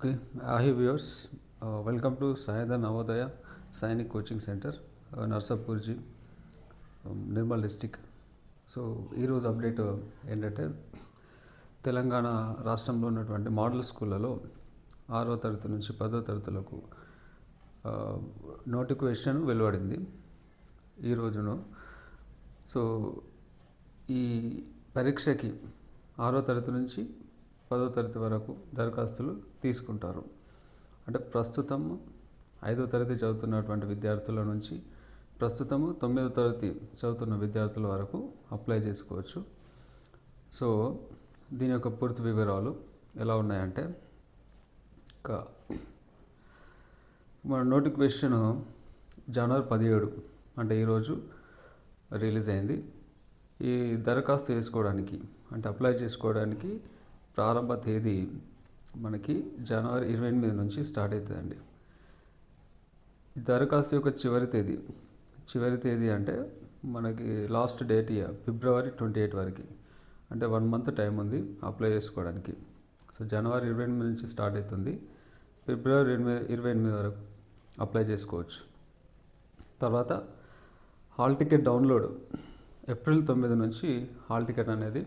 Okay ఆహి viewers welcome to సాయద Navodaya Sainik coaching centre నర్సాపూర్జీ నిర్మల్ డిస్టిక్. సో ఈరోజు అప్డేట్ ఏంటంటే తెలంగాణ రాష్ట్రంలో ఉన్నటువంటి మోడల్ స్కూళ్ళలో ఆరో తరగతి నుంచి పదో తరగతులకు నోటిఫికేషన్ వెలువడింది ఈ రోజును. సో ఈ పరీక్షకి ఆరో తరగతి నుంచి పదో తరగతి వరకు దరఖాస్తులు తీసుకుంటారు. అంటే ప్రస్తుతం ఐదో తరగతి చదువుతున్నటువంటి విద్యార్థుల నుంచి ప్రస్తుతము తొమ్మిదో తరగతి చదువుతున్న విద్యార్థుల వరకు అప్లై చేసుకోవచ్చు. సో దీని యొక్క పూర్తి వివరాలు ఎలా ఉన్నాయంటే మన నోటిఫికేషన్ జనవరి పదిహేడు అంటే ఈరోజు రిలీజ్ అయింది. ఈ దరఖాస్తు చేసుకోవడానికి అంటే అప్లై చేసుకోవడానికి ప్రారంభ తేదీ మనకి జనవరి ఇరవై ఎనిమిది నుంచి స్టార్ట్ అవుతుందండి. దరఖాస్తు యొక్క చివరి తేదీ చివరి తేదీ అంటే మనకి last date year February twenty eight వరకు. అంటే వన్ మంత్ టైం ఉంది అప్లై చేసుకోవడానికి. సో జనవరి ఇరవై ఎనిమిది నుంచి స్టార్ట్ అవుతుంది. ఫిబ్రవరి ఎనిమిది ఇరవై ఎనిమిది వరకు అప్లై చేసుకోవచ్చు. తర్వాత హాల్ టికెట్ డౌన్లోడ్ ఏప్రిల్ తొమ్మిది నుంచి హాల్ టికెట్ అనేది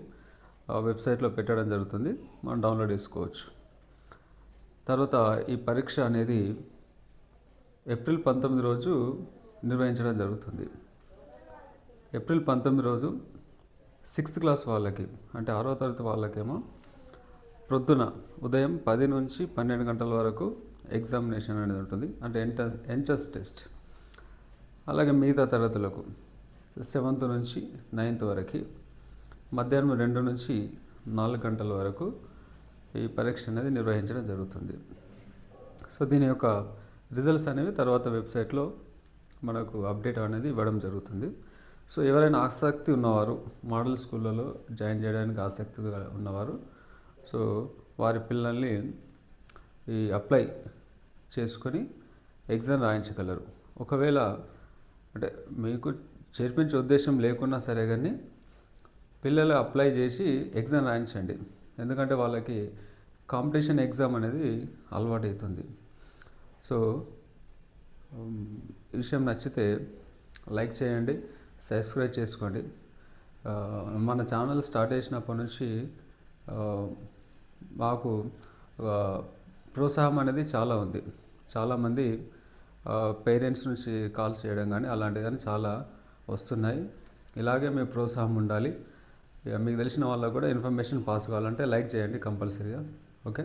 వెబ్సైట్లో పెట్టడం జరుగుతుంది. మనం డౌన్లోడ్ చేసుకోవచ్చు. తర్వాత ఈ పరీక్ష అనేది ఏప్రిల్ పంతొమ్మిది రోజు నిర్వహించడం జరుగుతుంది. ఏప్రిల్ పంతొమ్మిది రోజు సిక్స్త్ క్లాస్ వాళ్ళకి అంటే ఆరో తరగతి వాళ్ళకేమో ప్రొద్దున ఉదయం పది నుంచి పన్నెండు గంటల వరకు ఎగ్జామినేషన్ అనేది ఉంటుంది. అంటే ఎంట్రన్స్ ఎంట్రన్స్ టెస్ట్. అలాగే మిగతా తరగతులకు సెవెంత్ నుంచి నైన్త్ వరకు మధ్యాహ్నం రెండు నుంచి నాలుగు గంటల వరకు ఈ పరీక్ష అనేది నిర్వహించడం జరుగుతుంది. సో దీని యొక్క రిజల్ట్స్ అనేవి తర్వాత వెబ్సైట్లో మనకు అప్డేట్ అనేది ఇవ్వడం జరుగుతుంది. సో ఎవరైనా ఆసక్తి ఉన్నవారు మోడల్ స్కూళ్ళలో జాయిన్ చేయడానికి ఆసక్తిగా ఉన్నవారు సో వారి పిల్లల్ని ఈ అప్లై చేసుకొని ఎగ్జామ్ రాయించగలరు. ఒకవేళ అంటే మీకు చేర్పించే ఉద్దేశం లేకున్నా సరే కానీ పిల్లలు అప్లై చేసి ఎగ్జామ్ రాయించండి. ఎందుకంటే వాళ్ళకి కాంపిటీషన్ ఎగ్జామ్ అనేది అలవాటు అవుతుంది సో ఈ విషయం నచ్చితే లైక్ చేయండి సబ్స్క్రైబ్ చేసుకోండి. మన ఛానల్ స్టార్ట్ చేసినప్పటి నుంచి మాకు ప్రోత్సాహం అనేది చాలా ఉంది. చాలామంది పేరెంట్స్ నుంచి కాల్స్ చేయడం కానీ అలాంటివి కానీ చాలా వస్తున్నాయి. ఇలాగే మీ ప్రోత్సాహం ఉండాలి. మీకు తెలిసిన వాళ్ళకు కూడా ఇన్ఫర్మేషన్ పాస్ కావాలంటే లైక్ చేయండి కంపల్సరీగా ఓకే?